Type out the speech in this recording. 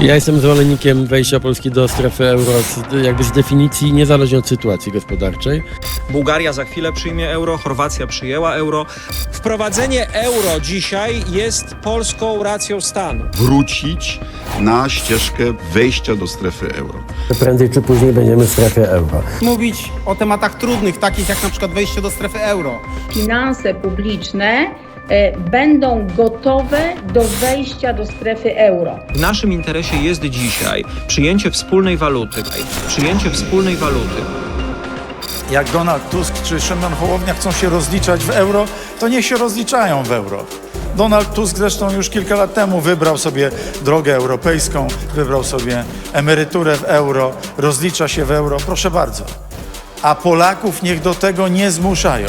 Ja jestem zwolennikiem wejścia Polski do strefy euro z, jakby z definicji, niezależnie od sytuacji gospodarczej. Bułgaria za chwilę przyjmie euro, Chorwacja przyjęła euro. Wprowadzenie euro dzisiaj jest polską racją stanu. wrócić na ścieżkę wejścia do strefy euro. Prędzej czy później będziemy w strefie euro. mówić o tematach trudnych, takich jak na przykład wejście do strefy euro. finanse publiczne będą gotowe do wejścia do strefy euro. W naszym interesie jest dzisiaj przyjęcie wspólnej waluty. Przyjęcie wspólnej waluty. Jak Donald Tusk czy Szymon Hołownia chcą się rozliczać w euro, to niech się rozliczają w euro. Donald Tusk zresztą już kilka lat temu wybrał sobie drogę europejską, wybrał sobie emeryturę w euro, rozlicza się w euro, proszę bardzo. A Polaków niech do tego nie zmuszają.